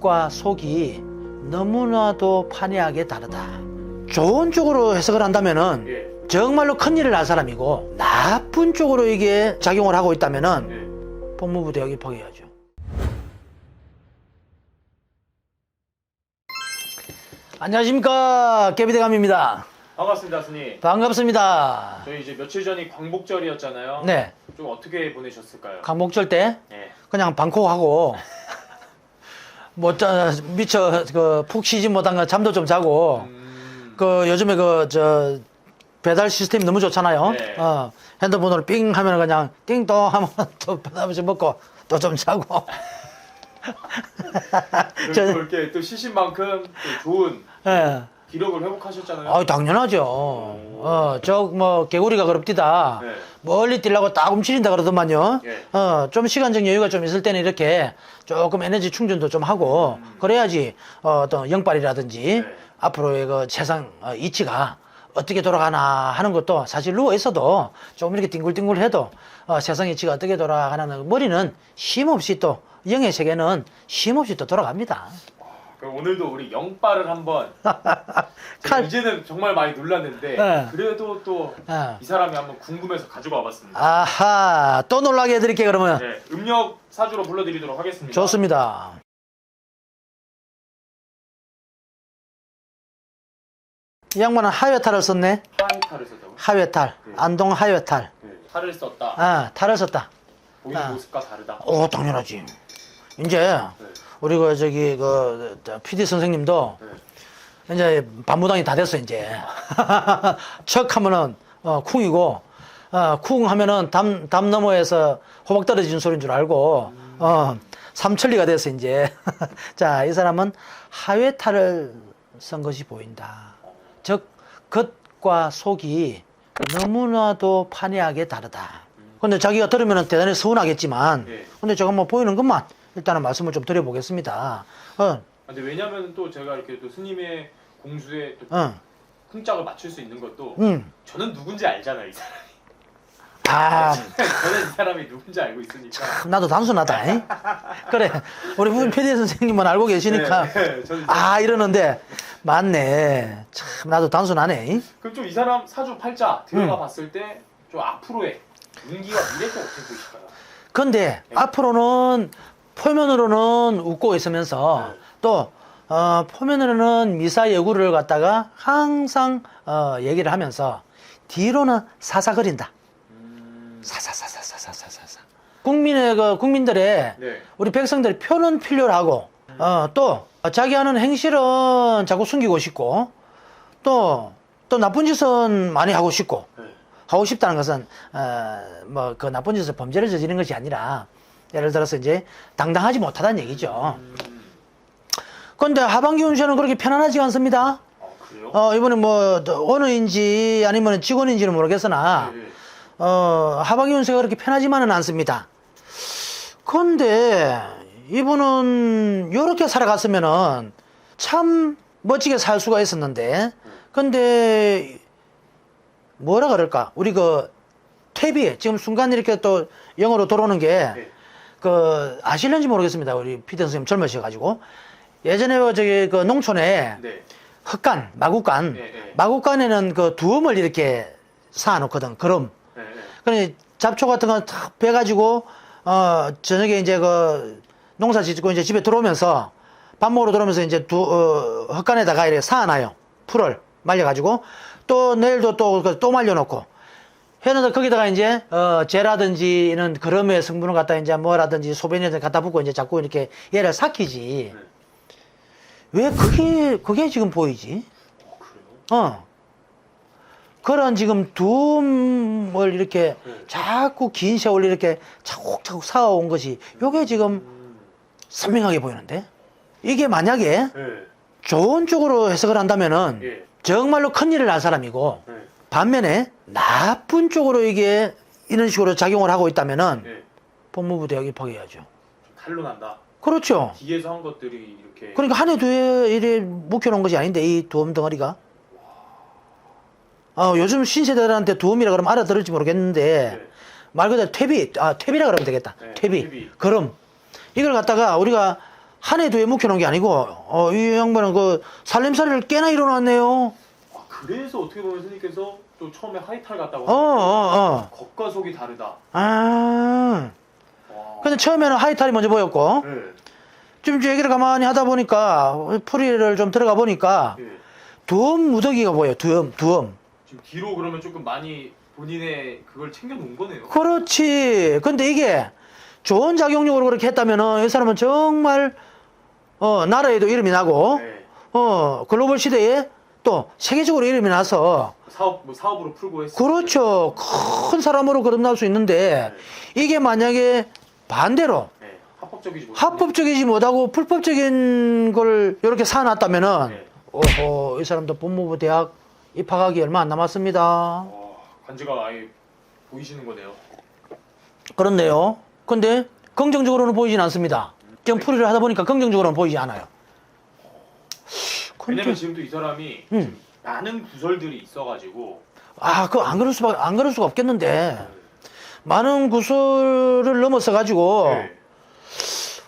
겉과 속이 너무나도 판이하게 다르다. 좋은 쪽으로 해석을 한다면은 예. 정말로 큰일을 날 사람이고 나쁜 쪽으로 이게 작용을 하고 있다면은 예. 법무부 대학 입학해야죠. 안녕하십니까 깨비대감입니다. 반갑습니다, 스님. 반갑습니다. 저희 이제 며칠 전이 광복절이었잖아요. 네, 좀 어떻게 보내셨을까요? 강목절 때 네. 그냥 방콕하고 못 자, 미처 그 푹 쉬지 못한 거 잠도 좀 자고 음, 그 요즘에 그 저 배달 시스템이 너무 좋잖아요. 네. 어, 핸드폰으로 삥 하면 그냥 띵동 하면 또 배달음식 먹고 또 좀 자고. 저- 그리고 이렇게 또 쉬신 만큼 또 좋은 예. 기록을 회복하셨잖아요. 아, 당연하죠. 어, 저 뭐 개구리가 그럽디다. 네. 멀리 뛰려고 딱 움츠린다 그러더만요. 예. 어, 좀 시간적 여유가 좀 있을 때는 이렇게 조금 에너지 충전도 좀 하고 그래야지 어, 어떤 영빨이라든지 네. 앞으로의 그 세상 어, 이치가 어떻게 돌아가나 하는 것도 사실 누워 있어도 조금 이렇게 뒹굴뒹굴 해도 어, 세상 이치가 어떻게 돌아가는 머리는 쉼없이 또 영의 세계는 쉼없이 또 돌아갑니다. 그럼 오늘도 우리 영빨을 한번 칼. 이제는 정말 많이 놀랐는데 네. 그래도 또이 어. 사람이 한번 궁금해서 가지고 와봤습니다. 아하 또 놀라게 해드릴게요 그러면 네, 음력 사주로 불러드리도록 하겠습니다. 좋습니다. 이 양반은 하회탈을 썼네. 하이탈을 썼다고? 하회탈, 네. 안동 하회탈. 네. 탈을 썼다. 아, 탈을 썼다. 보이는 아. 모습과 다르다. 오, 당연하지. 이제 네. 우리 그 저기 그 PD 선생님도 네. 이제 반무당이 다 됐어 이제. 척 하면은 어, 쿵이고 어, 쿵 하면은 담, 담 너머에서 호박 떨어지는 소리인 줄 알고 어, 삼천리가 됐어 이제. 자, 이 사람은 하회탈을 쓴 것이 보인다. 즉 겉과 속이 너무나도 판이하게 다르다. 근데 자기가 들으면 대단히 서운하겠지만 예. 근데 제가 뭐 보이는 것만 일단은 말씀을 좀 드려보겠습니다. 어, 아, 근데 왜냐면 또 제가 이렇게 또 스님의 공수에 또 어, 쿵짝을 맞출 수 있는 것도 음. 저는 누군지 알잖아요, 이 사람이. 아, 저는 이 사람이 누군지 알고 있으니까. 나도 단순하다. 잉? 그래. 우리 문 PD 선생님은 알고 계시니까. 네, 네, 저는 아, 이러는데, 맞네. 참, 나도 단순하네. 잉? 그럼 좀 이 사람 사주 팔자 들어가 음. 봤을 때 좀 앞으로의 운기와 미래가 어떻게 보이실까요? 근데, 앞으로는, 표면으로는 웃고 있으면서, 네. 또, 어, 표면으로는 미사여구를 갖다가 항상, 어, 얘기를 하면서, 뒤로는 사사거린다. 음, 사사사사사사사사. 국민의, 그, 국민들의 네. 우리 백성들이 표는 필요로 하고 어, 또 자기 하는 행실은 자꾸 숨기고 싶고 또, 또 나쁜 짓은 많이 하고 싶고 네. 하고 싶다는 것은 어, 뭐 그 나쁜 짓을 범죄를 저지르는 것이 아니라 예를 들어서 이제 당당하지 못하다는 얘기죠. 음, 그런데 하반기 운세는 그렇게 편안하지 않습니다. 어, 그래요? 어, 이번에 뭐 어느인지 아니면 직원인지는 모르겠으나 네, 네. 어, 하반기 운세가 그렇게 편하지만은 않습니다. 그런데 이분은 이렇게 살아갔으면은 참 멋지게 살 수가 있었는데, 근데 뭐라 그럴까? 우리 그 탭이 지금 순간 이렇게 또 영어로 들어오는 게 네. 그 아실는지 모르겠습니다. 우리 피디 선생님 젊으셔가지고 예전에 그 저기 그 농촌에 네. 흙간, 마구간, 네, 네. 마구간에는 그 두음을 이렇게 쌓아놓거든. 그럼. 네, 네. 그래 잡초 같은 거탁 빼가지고 어 저녁에 이제 그 농사 짓고 이제 집에 들어오면서 밥 먹으러 들어오면서 이제 두 어, 흙간에다가 이렇게 쌓아놔요. 풀을 말려가지고 또 내일도 또또 말려놓고 해놓은 거기다가 이제 어 재라든지 이런 그름의 성분을 갖다 이제 뭐라든지 소변에 갖다 붓고 이제 자꾸 이렇게 얘를 삭히지. 네. 왜 그게 그게 지금 보이지? 어? 어. 그런 지금 둠을 이렇게 네. 자꾸 긴 세월 이렇게 차곡차곡 쌓아온 것이 요게 지금 음, 선명하게 보이는데 이게 만약에 네. 좋은 쪽으로 해석을 한다면은 예. 정말로 큰 일을 날 사람이고 네. 반면에 나쁜 쪽으로 이게 이런 식으로 작용을 하고 있다면은 네. 법무부 대학 입학해야죠. 탈로 난다. 그렇죠. 뒤에서 한 것들이 이렇게. 그러니까 한 해 두해 이래 묵혀놓은 것이 아닌데 이 두음 덩어리가 어, 요즘 신세대들한테 두음이라 그러면 알아들을지 모르겠는데 네. 말 그대로 퇴비 아 퇴비라 그러면 되겠다 네, 퇴비 퇴비. 그럼 이걸 갖다가 우리가 한 해 두 해 묵혀놓은 게 아니고 어, 이 양반은 그 살림살이를 꽤나 일어났네요. 아, 그래서 어떻게 보면 스님께서 또 처음에 하이탈 갔다고 어, 어, 어. 겉과 속이 다르다. 아. 와. 근데 처음에는 하이탈이 먼저 보였고 네. 좀 이제 얘기를 가만히 하다 보니까 풀이를 좀 들어가 보니까 예. 두엄 무더기가 보여. 두엄, 두엄. 지금 뒤로 그러면 조금 많이 본인의 그걸 챙겨 놓은 거네요. 그렇지. 근데 이게 좋은 작용력으로 그렇게 했다면은 이 사람은 정말 어, 나라에도 이름이 나고 네. 어, 글로벌 시대에 또 세계적으로 이름이 나서 사업 뭐 사업으로 풀고 했어. 그렇죠. 큰 사람으로 거듭날 수 있는데 이게 만약에 반대로 네. 합법적이지 못. 합법적이지 못하고 불법적인 걸 이렇게 사놨다면은 네. 오호 이 사람도 법무부 대학 입학하기 얼마 안 남았습니다. 와, 관제가 아예 보이시는 거네요. 그렇네요. 근데 긍정적으로는 보이진 않습니다. 지금 풀이를 하다 보니까 긍정적으로는 보이지 않아요. 왜냐면 지금도 이 사람이 음. 지금 많은 구설들이 있어가지고 아, 그 안 그럴 수밖 안 그럴 수가 없겠는데 많은 구설을 넘어서 가지고 네.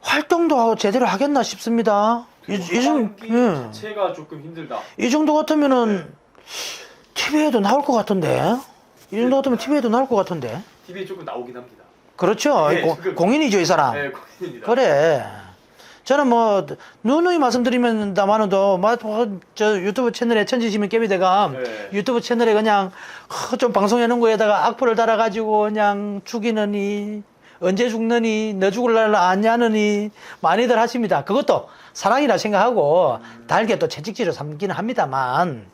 활동도 제대로 하겠나 싶습니다. 이, 이, 정, 하반기 예. 자체가 조금 힘들다. 이 정도 같으면은 TV에도 나올 것 같은데. 이 정도 같으면 TV에도 나올 것 같은데. TV에 조금 나오긴 합니다. 그렇죠. 네, 고- 지금- 공인이죠, 이 사람. 네, 고민입니다. 그래. 저는 뭐 누누이 말씀드리면다마는도 뭐, 저 유튜브 채널에 천지시민 깨비대가 네. 유튜브 채널에 그냥 허, 좀 방송해 놓은 거에다가 악플을 달아가지고 그냥 죽이느니 언제 죽느니 너 죽을 날 아냐느니 많이들 하십니다. 그것도 사랑이라 생각하고 달게 또 채찍질을 삼기는 합니다만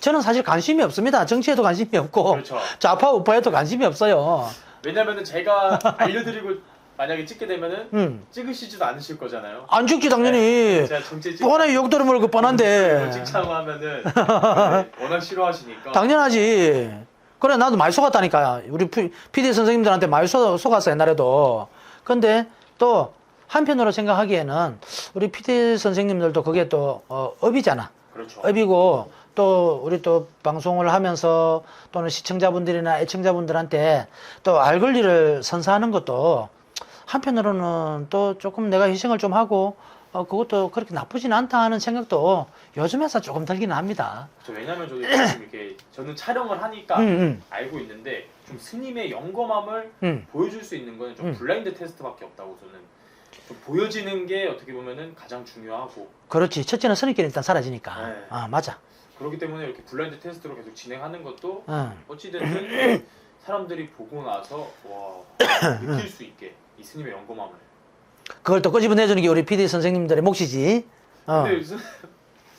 저는 사실 관심이 없습니다. 정치에도 관심이 없고 그렇죠. 좌파 우파에도 관심이 없어요. 왜냐면은 제가 알려드리고 만약에 찍게 되면은 음. 찍으시지도 않으실 거잖아요. 안 죽지 당연히 제가 정치 찍 뻔하게 욕 들으면 그 뻔한데 찍자고 하면은 네, 워낙 싫어하시니까. 당연하지. 그래 나도 많이 속았다니까. 우리 피- PD 선생님들한테 많이 속, 속았어 옛날에도. 근데 또 한편으로 생각하기에는 우리 PD 선생님들도 그게 또 어, 업이잖아. 그렇죠. 업이고 또 우리 또 방송을 하면서 또는 시청자분들이나 애청자분들한테 또 알 권리를 선사하는 것도 한편으로는 또 조금 내가 희생을 좀 하고 어, 그것도 그렇게 나쁘진 않다 하는 생각도 요즘에서 조금 들기는 합니다. 저 왜냐면 저도 지금 이렇게 저는 촬영을 하니까 응, 응, 알고 있는데 좀 스님의 영검함을 응. 보여줄 수 있는 거는 좀 음. 블라인드 테스트밖에 없다고 저는 좀 보여지는 게 어떻게 보면은 가장 중요하고 그렇지. 첫째는 선입견이 일단 사라지니까. 네. 아, 맞아. 그렇기 때문에 이렇게 블라인드 테스트로 계속 진행하는 것도 응. 어찌됐든 사람들이 보고 나서 와 느낄 수 있게 이 스님의 영검함을 그걸 또 끄집어내주는 게 우리 PD 선생님들의 몫이지. 어. 근데 스,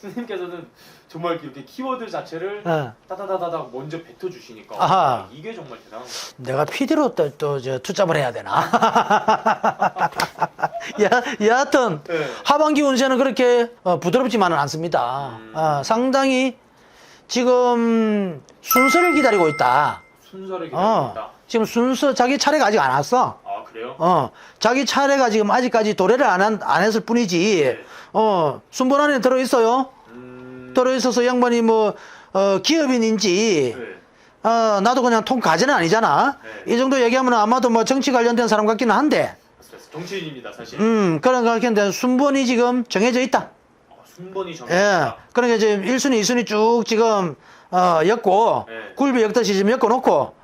스님께서는 정말 이렇게 키워드 자체를 어. 따다다다닥 먼저 뱉어 주시니까 아하. 이게 정말 대단한 것 같아요 내가 PD로 또, 또, 저, 투잡을 해야 되나? 야, 여하튼, 네. 하반기 운세는 그렇게 어, 부드럽지만은 않습니다. 음. 어, 상당히 지금 순서를 기다리고 있다. 순서를 기다리고 어, 있다 지금 순서, 자기 차례가 아직 안 왔어. 아 그래요? 어, 자기 차례가 지금 아직까지 도래를 안, 한, 안 했을 뿐이지, 네. 어, 순번 안에 들어 있어요. 음... 들어 있어서 이 양반이 뭐, 어, 기업인인지, 네. 어, 나도 그냥 통 가지는 아니잖아. 네. 이 정도 얘기하면 아마도 뭐 정치 관련된 사람 같기는 한데. 정치인입니다 사실 음, 그런 거 같겠는데, 순번이 지금 정해져 있다. 어, 순번이 예. 그러니까 지금 1순위, 2순위 쭉 지금, 어, 엮고, 네. 굴비 엮듯이 지금 엮어 놓고,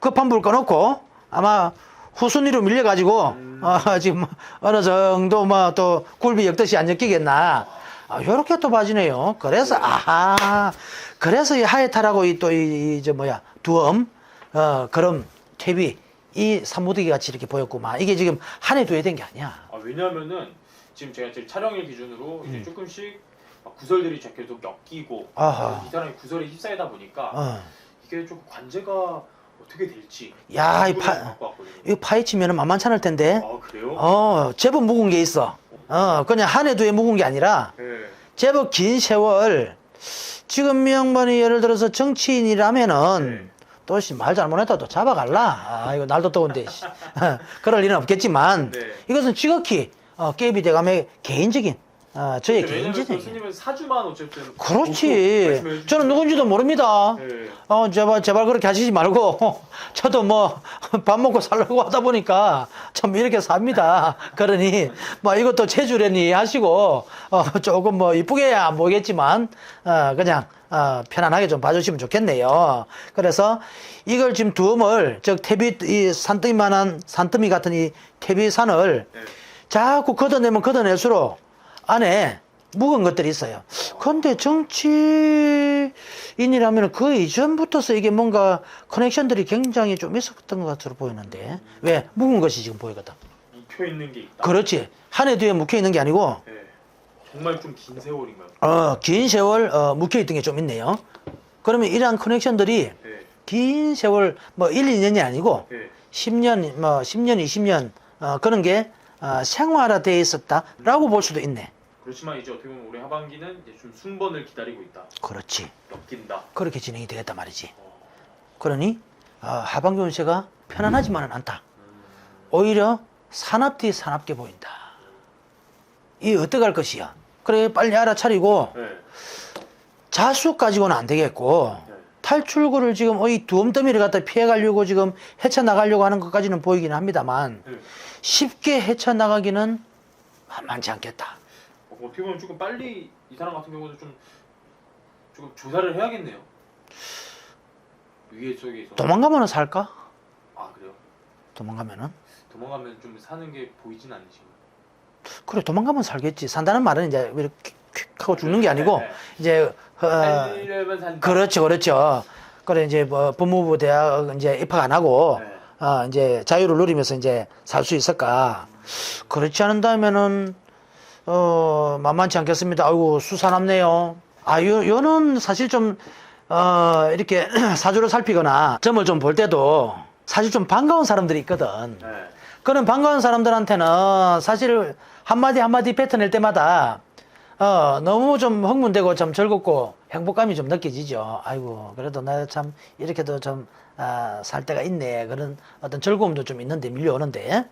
급한 불 꺼놓고, 아마 후순위로 밀려가지고, 음. 어, 지금 어느 정도 뭐 또 굴비 엮듯이 안 엮이겠나. 아, 요렇게 또 봐지네요. 그래서, 아하. 그래서 이 하에탈하고 이또 이, 이, 저 뭐야, 두엄, 어, 그럼, 퇴비, 이 산무더기 같이 이렇게 보였구만. 이게 지금 한 해 두 해 된 게 아니야. 아, 왜냐면은 지금 제가 지금 촬영일 기준으로 음. 이제 조금씩 막 구설들이 계속 엮이고 아하. 이 사람이 구설에 휩싸이다 보니까 어. 이게 좀 관제가 어떻게 될지 야, 이 파- 갖고 왔거든요. 이거 파헤치면 만만치 않을 텐데. 아 그래요? 어, 제법 묵은 게 있어. 어, 그냥 한 해 두 해 묵은 게 아니라 네. 제법 긴 세월. 지금 이 양반이 예를 들어서 정치인이라면은 네. 또씨 말 잘못했다 또 잡아갈라. 아, 이거 날도 더운데. 씨. 그럴 일은 없겠지만 네. 이것은 지극히 어, 깨비 대감의 개인적인 어, 저의 개인적인 스님은 사주만 어쨌든 그렇지. 저는. 누군지도 모릅니다. 네. 어, 제발, 제발 그렇게 하시지 말고. 저도 뭐, 밥 먹고 살려고 하다 보니까 참 이렇게 삽니다. 그러니, 뭐 이것도 체주려니 하시고, 어, 조금 뭐 이쁘게 안 보이겠지만, 어, 그냥, 어, 편안하게 좀 봐주시면 좋겠네요. 그래서 이걸 지금 두음을, 즉, 태비, 이 산더미만한, 산더미 같은 이 태비산을 네. 자꾸 걷어내면 걷어낼수록 안에 묵은 것들이 있어요. 그런데 정치인이라면 그 이전부터서 이게 뭔가 커넥션들이 굉장히 좀 있었던 것 같으로 보이는데 왜 묵은 것이 지금 보이거든. 묵혀 있는 게 있다. 그렇지. 한 해 뒤에 묵혀 있는 게 아니고 네. 정말 좀 긴 세월인가요? 어, 긴 세월 어, 묵혀 있던 게 좀 있네요. 그러면 이러한 커넥션들이 네. 긴 세월 뭐 1, 2년이 아니고 네. 10년, 뭐 10년, 20년 어, 그런 게 어, 생활화되어 있었다라고 볼 수도 있네. 그렇지만 이제 어떻게 보면 올해 하반기는 이제 좀 순번을 기다리고 있다. 그렇지. 엮인다. 그렇게 진행이 되겠단 말이지. 어. 그러니 어, 하반기 운세가 편안하지만은 않다. 음. 오히려 산업 뒤 산업게 보인다. 이 어떡할 것이야. 그래 빨리 알아차리고 네. 자수 가지고는 안 되겠고 네. 탈출구를 지금 이 두엄더미를 갖다 피해가려고 지금 헤쳐나가려고 하는 것까지는 보이긴 합니다만 네. 쉽게 헤쳐나가기는 만만치 않겠다. 어, 어떻게 보면 조금 빨리 이 사람 같은 경우는 좀 조금 조사를 해야겠네요. 위에 쪽에서. 도망가면은 살까? 아 그래요? 도망가면은? 도망가면 좀 사는 게 보이진 않으신가요? 그래 도망가면 살겠지. 산다는 말은 이제 이렇게 퀵 하고 죽는 게 아니고 네, 네. 이제 어, 살려면 산다. 그렇죠, 그렇죠. 그래 이제 뭐 법무부 대학 이제 입학 안 하고 네. 어, 이제 자유를 누리면서 이제 살 수 있을까? 그렇지 않은다면은 어 만만치 않겠습니다. 아이고 수사납네요. 아, 요 요는 사실 좀 어, 이렇게 사주를 살피거나 점을 좀 볼 때도 사실 좀 반가운 사람들이 있거든. 네. 그런 반가운 사람들한테는 사실 한마디 한마디 뱉어낼 때마다 어, 너무 좀 흥분되고 좀 즐겁고 행복감이 좀 느껴지죠. 아이고, 그래도 나 참 이렇게도 좀, 아, 살 때가 있네. 그런 어떤 즐거움도 좀 있는데, 밀려오는데.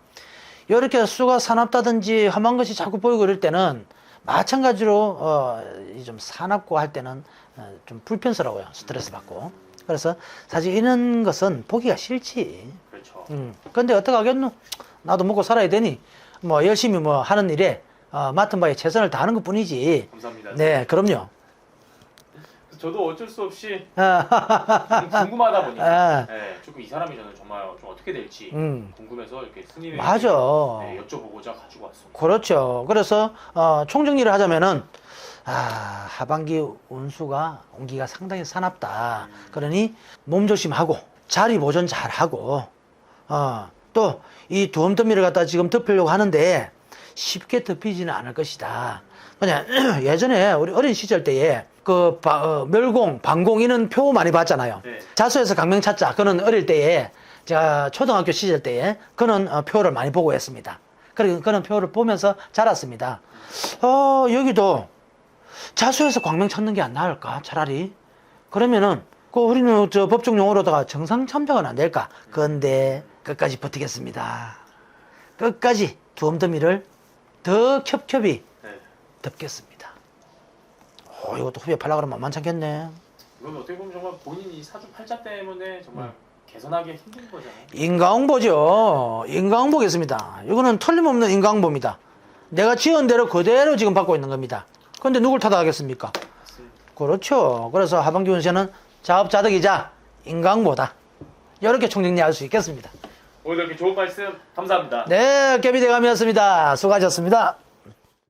이렇게 수가 사납다든지 험한 것이 자꾸 보이고 이럴 때는 마찬가지로, 어, 이좀 사납고 할 때는 어, 좀 불편스러워요. 스트레스 받고. 그래서 사실 이런 것은 보기가 싫지. 그렇죠. 음. 근데 어떡하겠노? 나도 먹고 살아야 되니, 뭐, 열심히 뭐 하는 일에, 어, 맡은 바에 최선을 다하는 것 뿐이지. 감사합니다. 네, 그럼요. 저도 어쩔 수 없이 아, 좀 궁금하다 보니까 아. 네, 조금 이 사람이 저는 정말 좀 어떻게 될지 음. 궁금해서 이렇게 스님에게 맞아. 네, 여쭤보고자 가지고 왔습니다. 그렇죠. 그래서, 어, 총정리를 하자면은, 아, 하반기 운수가, 온기가 상당히 사납다. 그러니, 몸 조심하고, 자리 보존 잘 하고, 어, 또, 이 두엄더미를 갖다 지금 덮으려고 하는데, 쉽게 덮이지는 않을 것이다. 그냥, 예전에 우리 어린 시절 때에, 그, 바- 어, 멸공, 방공 이런 표 많이 봤잖아요. 네. 자수에서 강명 찾자. 그는 어릴 때에, 제가 초등학교 시절 때에, 그는 어, 표를 많이 보고 했습니다. 그리고 그런 표를 보면서 자랐습니다. 어, 여기도 자수해서 광명 찾는 게 안 나을까? 차라리. 그러면은, 그 우리는 저 법정 용어로다가 정상 참작은 안 될까? 근데 끝까지 버티겠습니다. 끝까지 두엄더미를 더 겹겹이 네. 덮겠습니다. 어, 이것도 후배 팔라 그러면 만만찮겠네. 이건 어떻게 보면 정말 본인이 사주 팔자 때문에 정말 음. 개선하기 힘든 거잖아요. 인강보죠. 인강보겠습니다. 이거는 틀림없는 인강보입니다. 내가 지은 대로 그대로 지금 받고 있는 겁니다. 근데 누굴 탓하겠습니까? 맞습니다. 그렇죠. 그래서 하반기 운세는 자업자득이자 인강보다. 이렇게 총정리할 수 있겠습니다. 오늘 이렇게 좋은 말씀 감사합니다. 네, 깨비대감이었습니다. 수고하셨습니다.